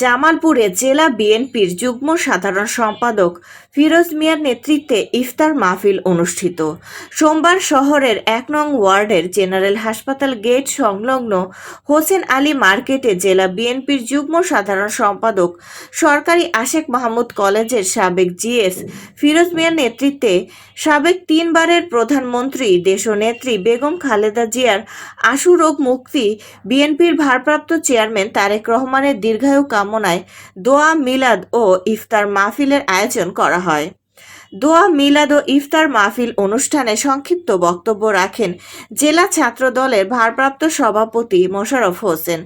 জামালপুরে জেলা বিএনপির যুগ্ম সাধারণ সম্পাদক ফিরোজ মিয়ার নেতৃত্বে ইফতার মাহফিল অনুষ্ঠিত। সোমবার শহরের এক নং ওয়ার্ডের জেনারেল হাসপাতাল গেট সংলগ্ন হোসেন আলী মার্কেটে জেলা বিএনপির যুগ্ম সাধারণ সম্পাদক সরকারি আশেক মাহমুদ কলেজের সাবেক জিএস ফিরোজ মিয়ার নেতৃত্বে সাবেক তিনবারের প্রধানমন্ত্রী, দেশনেত্রী বেগম খালেদা জিয়ার আশু রোগ মুক্তি বিএনপির ভারপ্রাপ্ত চেয়ারম্যান তারেক রহমানের দীর্ঘায়ু কামনায় দোয়া মিলাদ ও ইফতার মাহফিলের আয়োজন করা হয়। দোয়া, মিলাদ ও ইফতার মাহফিল অনুষ্ঠানে সংক্ষিপ্ত বক্তব্য রাখেন জেলা ছাত্র দলের ভারপ্রাপ্ত সভাপতি মোশাররফ হোসেন,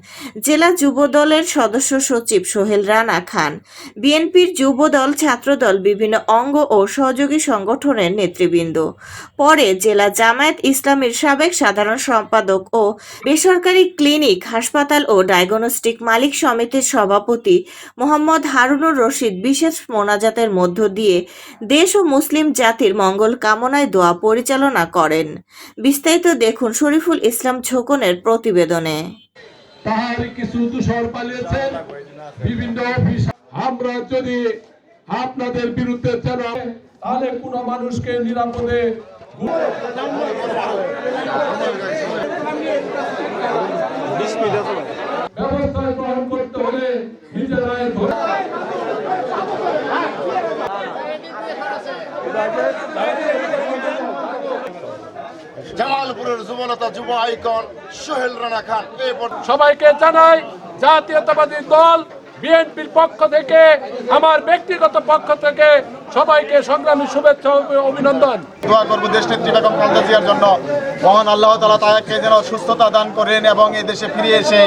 জেলা যুব দলের সদস্য সচিব সোহেল রানা খান, বিএনপির যুব দল ছাত্রদল, বিভিন্ন অঙ্গ ও সহযোগী সংগঠনের নেতৃবৃন্দ। পরে জেলা জামায়াত ইসলামীর সাবেক সাধারণ সম্পাদক ও বেসরকারি ক্লিনিক, হাসপাতাল ও ডায়াগনস্টিক মালিক সমিতির সভাপতি মোহাম্মদ হারুনুর রশিদ বিশেষ মোনাজাতের মধ্য দিয়ে দেশ মুসলিম জাতির মঙ্গল কামনায় দোয়া পরিচালনা করেন। বিস্তারিত দেখুন শরীফুল ইসলাম ছোকনের প্রতিবেদনে। আমরা যদি আপনাদের বিরুদ্ধে তাহলে মানুষকে নিরাপদে ব্যবস্থা জামালপুরের যুবনেতা যুব আইকন সোহেল রানা খান সবাইকে জানাই জাতীয়তাবাদী দল বিএনপির পক্ষ থেকে আমার ব্যক্তিগত পক্ষ থেকে সবাইকে সংগ্রামী শুভেচ্ছা ও অভিনন্দন। দোয়া করব দেশ নেত্রী বেগম খালেদা জিয়ার জন্য। মহান আল্লাহ তালা তাকে যেন সুস্থতা দান করেন এবং এই দেশে ফিরে এসে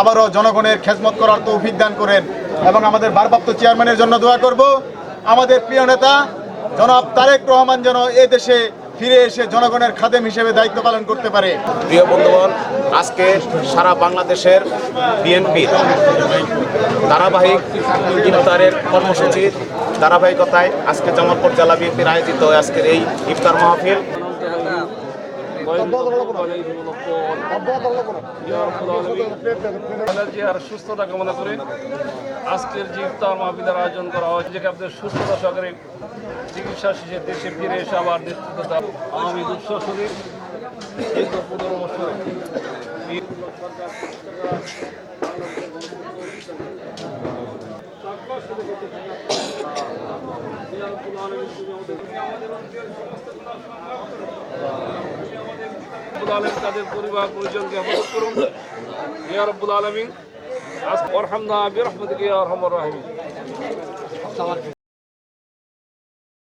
আবারও জনগণের খেজমত করার তৌফিক দান করেন। এবং আমাদের ভারপ্রাপ্ত চেয়ারম্যানের জন্য দোয়া করব। আমাদের প্রিয় নেতা জনাব তারেক রহমান যেন এ দেশে ফিরে এসে জনগণের খাদেম হিসেবে দায়িত্ব পালন করতে পারে। প্রিয় বন্ধুগণ, আজকে সারা বাংলাদেশের বিএনপির ধারাবাহিক ইফতারের কর্মসূচির ধারাবাহিকতায় আজকে জামালপুর জেলা বিএনপির আয়োজিত আজকের এই ইফতার মাহফিল। সুস্থতা কামনা করি আজকের যে ইফতার মাহফিলের আয়োজন করা হয়েছে যেখানে আপনাদের সুস্থতা সহকারে চিকিৎসা শেষে দেশে ফিরে এসে আবার বছর রব্বুল আলম তাদের পরিবার পরিজনকে হেফাজত করুন। ইয়া রব্বুল আলমিন, আজ ওরহামনা বিরহমতিকে ইয়া রহমান। রাহিম